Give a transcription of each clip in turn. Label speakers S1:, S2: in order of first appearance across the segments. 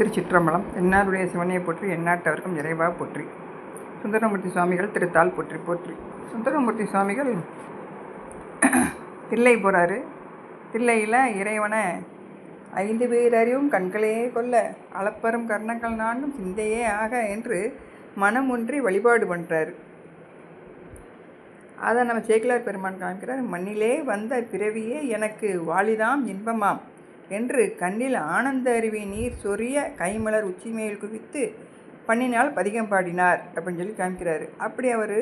S1: திருச்சிற்றம்பலம் என்னாருடைய சிவனையை போற்றி எந்நாட்டவர்க்கும் இறைவா போற்றி. சுந்தரமூர்த்தி சுவாமிகள் திருத்தால் போற்றி போற்றி. சுந்தரமூர்த்தி சுவாமிகள் தில்லை போகிறாரு தில்லையில் இறைவனை ஐந்து பேர் அறிவும் கண்களே கொல்ல அளப்பரும் கர்ணங்கள் நானும் சிந்தையே ஆக என்று மனம் ஒன்றி வழிபாடு பண்ணுறாரு அதை நம்ம சேக்கிலார் பெருமான் காமிக்கிறார் மண்ணிலே வந்த பிறவியே எனக்கு வாலிதாம் இன்பமாம். என்று கண்ணில் ஆனந்த அருவி நீர் சொரிய கைமலர் உச்சிமேல் குவித்து பண்ணினால் பதிகம் பாடினார் அப்படின்னு சொல்லி காமிக்கிறாரு. அப்படி அவர்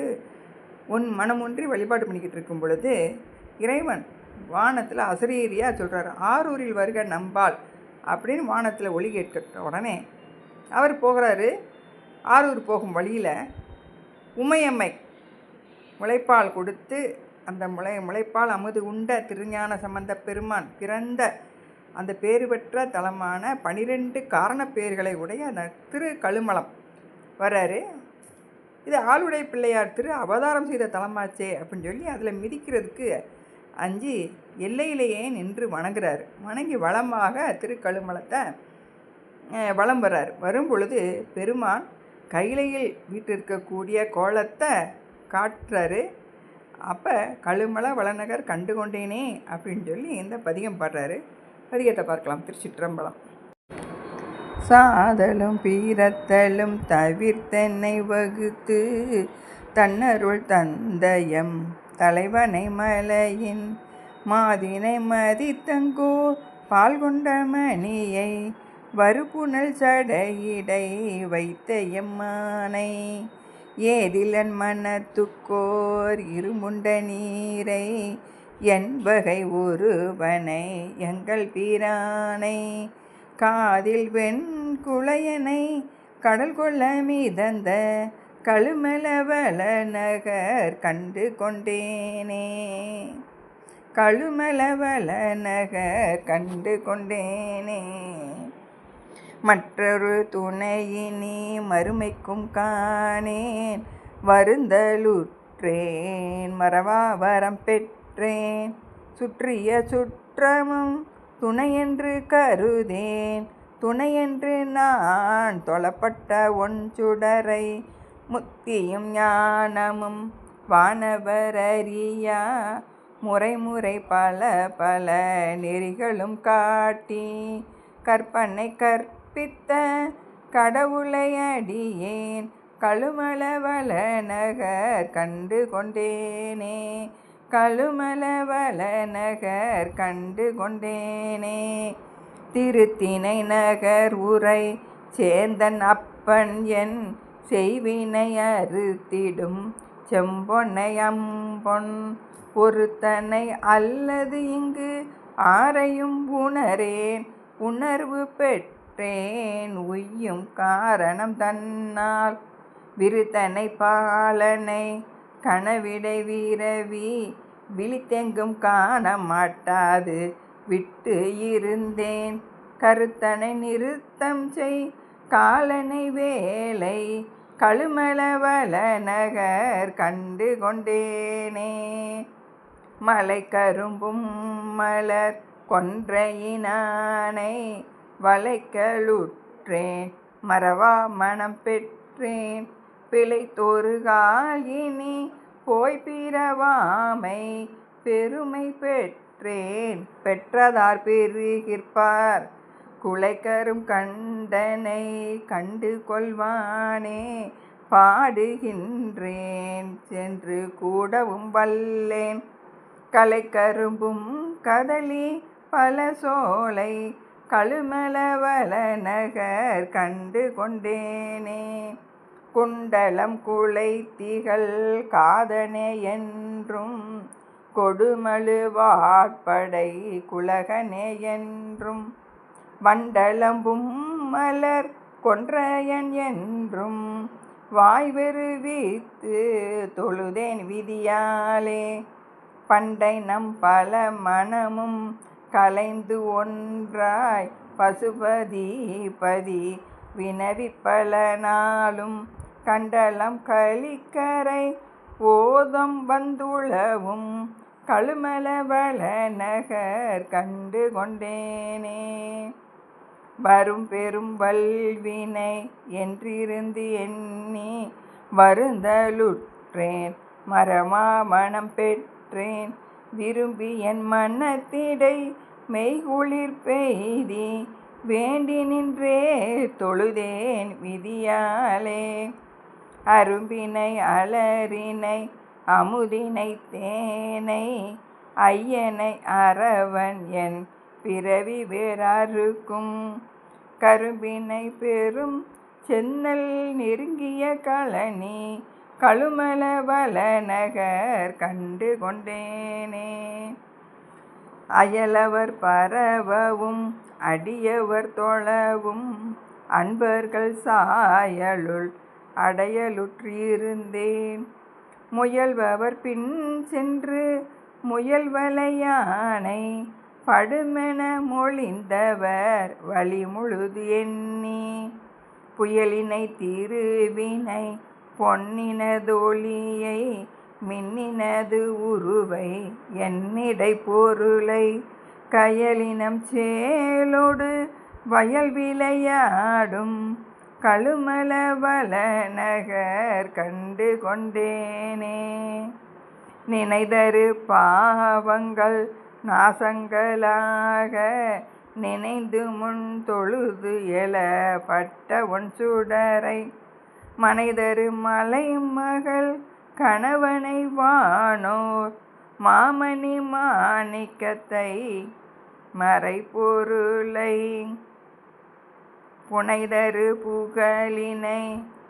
S1: உன் மனம் ஒன்றி வழிபாடு பண்ணிக்கிட்டு இருக்கும் பொழுது இறைவன் வானத்தில் அசரீரியாக சொல்கிறார் ஆரூரில் வருக நம்பால் அப்படின்னு வானத்தில் ஒளி கேட்க உடனே அவர் போகிறாரு. ஆரூர் போகும் வழியில் உமையம்மை முளைப்பால் கொடுத்து அந்த முளை முளைப்பால் அமுது உண்ட திருஞான சம்பந்த பெருமான் பிறந்த அந்த பேறு பெற்ற தலமான பனிரெண்டு காரணப்பேர்களை உடைய அந்த திரு கழுமலம். வர்றாரு. இது ஆளுடைய பிள்ளையார் திரு அவதாரம் செய்த தலமாச்சே அப்படின்னு சொல்லி அதில் மிதிக்கிறதுக்கு அஞ்சு எல்லையிலேயே நின்று வணங்குறாரு. வணங்கி வளமாக திருக்கழுமலத்தை வளம் வர்றார். வரும் பொழுது பெருமான் கையிலையில் வீட்டிருக்கக்கூடிய கோலத்தை காட்டுறாரு. அப்போ கழுமல வளநகர் கண்டு கொண்டேனே அப்படின்னு சொல்லி இந்த பதிகம் பாடுறாரு. பதிகத்தை பார்க்கலாம். திருச்சிற்றம்பலம். சாதலும் பீரத்தலும் தவிர்த்தென்னை வகுத்து தன்னருள் தந்தயம். தலைவனை மலையின் மாதினை மதித்தங்கோ பால் கொண்ட மணியை வறுப்புணல் சடையிடை வைத்த எம்மானை ஏதிலன் மனத்துக்கோர் இருமுண்ட நீரை என்பகை ஒருவனை எங்கள் பீரானை காதில் வெண் குளையனை கடல் கொள்ள மீதந்த கழுமலவள நகர் கண்டு கொண்டேனே. கழுமலவள நகர் கண்டு கொண்டேனே. மற்றொரு துணையினி மறுமைக்கும் காணேன் வருந்தலுற்றேன் மறவா வரம் பெற்று பெற்றேன் சுற்றிய சுற்றமும் துணையென்று கருதேன். துணையென்று நான் தொழப்பட்ட ஒன் சுடரை முத்தியும் ஞானமும் வானவரறியா. முறை முறை பல பல நெறிகளும் காட்டி கற்பனை கற்பித்த கடவுளை அடியேன். கழுமளவள நகர் கண்டு கொண்டேனே. கழுமலவள நகர் கண்டு கொண்டேனே திருத்தினை நகர் உரை சேந்தன் அப்பன் என் செய்வினை அறுத்திடும் செம்பொன்னை அம்பொன் ஒருத்தனை அல்லது இங்கு ஆரையும் உணரேன். உணர்வு பெற்றேன் உய்யும் காரணம் தன்னால். விருத்தனை பாலனை கனவிடை வீரவி விழித்தெங்கும் காண மாட்டாது விட்டு இருந்தேன் கருத்தனை நிறுத்தம் செய் காலனை வேலை கழுமலவள நகர் கண்டு கொண்டேனே. மலை கரும்பும் மலர் கொன்றையினானை வளைக்கலுற்றேன் மறவா மனம் பெற்றேன். பிழைத்தொருகாயினி போய் பிறவாமை பெருமை பெற்றேன். பெற்றதார் பெருகிற்பார். குலைக்கரும் கண்டனை கண்டு கொள்வானே பாடுகின்றேன். சென்று கூடவும் வல்லேன். கலைக்கரும்பும் கதலி பல சோலை கழுமளவள நகர் கண்டு கொண்டேனே குண்டலம் குலைத்திகள் காதனே என்றும் கொடுமழுவாட்படை குலகனே என்றும் வண்டலம்பும் மலர் கொன்றையன் என்றும் வாய்வெருவித்து தொழுதேன் விதியாலே பண்டை நம் பல மனமும் கலைந்து ஒன்றாய் பசுபதி பதி வினவி பல நாளும் கண்டலம் கலிக்கரை ஓதம் வந்துளவும் கழுமலவள நகர் கண்டு கொண்டேனே. வரும் பெரும் வல்வினை என்றிருந்து எண்ணி வருந்தலுற்றேன். மரமா மனம் பெற்றேன். விரும்பி என் மனத்திடை மெய்குளிர் பெய்தி வேண்டி நின்றே தொழுதேன் விதியாலே. அரும்பினை அலரினை அமுதினை தேனை ஐயனை அரவன் என் பிறவி வேறாருக்கும். கரும்பினை பெரும் சென்னல் நெருங்கிய களனி கழுமல வலநகர் கண்டு கொண்டேனே. அயலவர் பரவவும் அடியவர் தொழவும் அன்பர்கள் சாயலுள் அடையலுற்றிருந்தேன். முயல்பவர் பின் சென்று முயல்வலையானை படுமென மொழிந்தவர் வழி முழுது எண்ணி. புயலினை திருவினை பொன்னினதொளியை மின்னினது உருவை என்னிடை பொருளை கயலினம் சேலோடு வயல் விளையாடும் கழுமல நகர் கண்டு கொண்டேனே நினைதரு பாவங்கள் நாசங்களாக நினைந்து முன் தொழுது எழப்பட்ட ஒன் சுடரை. மனைதரு மலை மகள் கணவனை வானோர் மாமணி மாணிக்கத்தை மறைப்பொருளை. புனைதரு புகழினை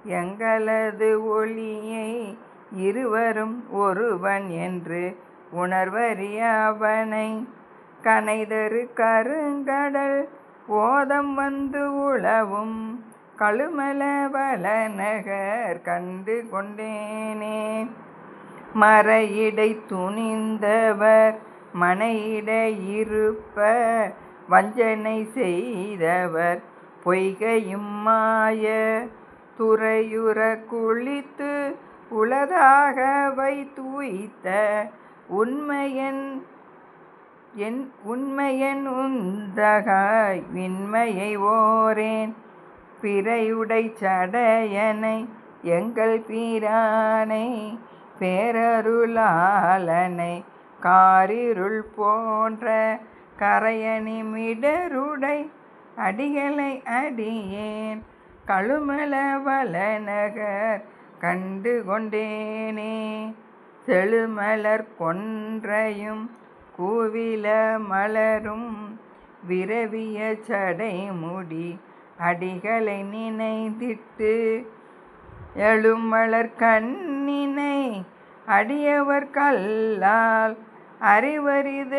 S1: எங்களது ஒளியை இருவரும் ஒருவன் என்று உணர்வறிய அவனை கனைதரு கருங்கடல் ஓதம் வந்து உழவும் கழுமல வளநகர் கண்டு கொண்டேனே. மறையிடை துணிந்தவர் மனையிட இருப்ப வஞ்சனை செய்தவர் பொய்கையும் மாய துறையுற குளித்து உளதாக வைத்துய்த்த உண்மையன் என் உண்மையன் உந்தகாய் விண்மையை ஓரேன். பிறையுடை சடையனை எங்கள் பீரானை பேரருளாளனை காரிருள் போன்ற கரையணி மிடருடை அடிகளை அடியேன் கழுமல வளநகர் கண்டு கொண்டேனே செழுமலர் கொன்றையும் கூவில மலரும் விரவிய சடைமுடி அடிகளை நினைந்திட்டு எழுமலர் கண்ணினை அடியவர் கல்லால் அறிவறித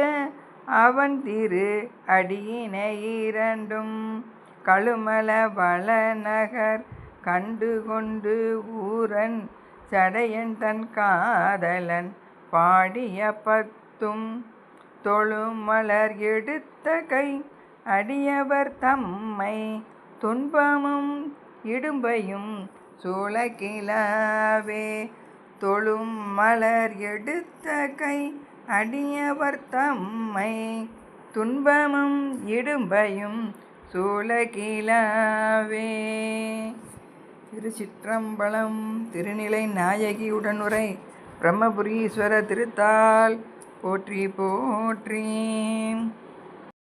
S1: அவன் திரு அடியினை இரண்டும் கழுமல வளநகர் கண்டு கொண்டு ஊரன் சடையன் தன் காதலன் பாடிய பத்தும் தொழுமலர் எடுத்த கை அடியவர் தம்மை துன்பமும் இடும்பையும் சூழகிலாவே தொழும் மலர் எடுத்த கை அடியவர் தம்மை துன்பமும் இடும்பையும் சூழகிலாவே. திருச்சிற்றம்பலம் திருநிலை நாயகி உடனுரை பிரம்மபுரீஸ்வர திருத்தாள் போற்றி போற்றி.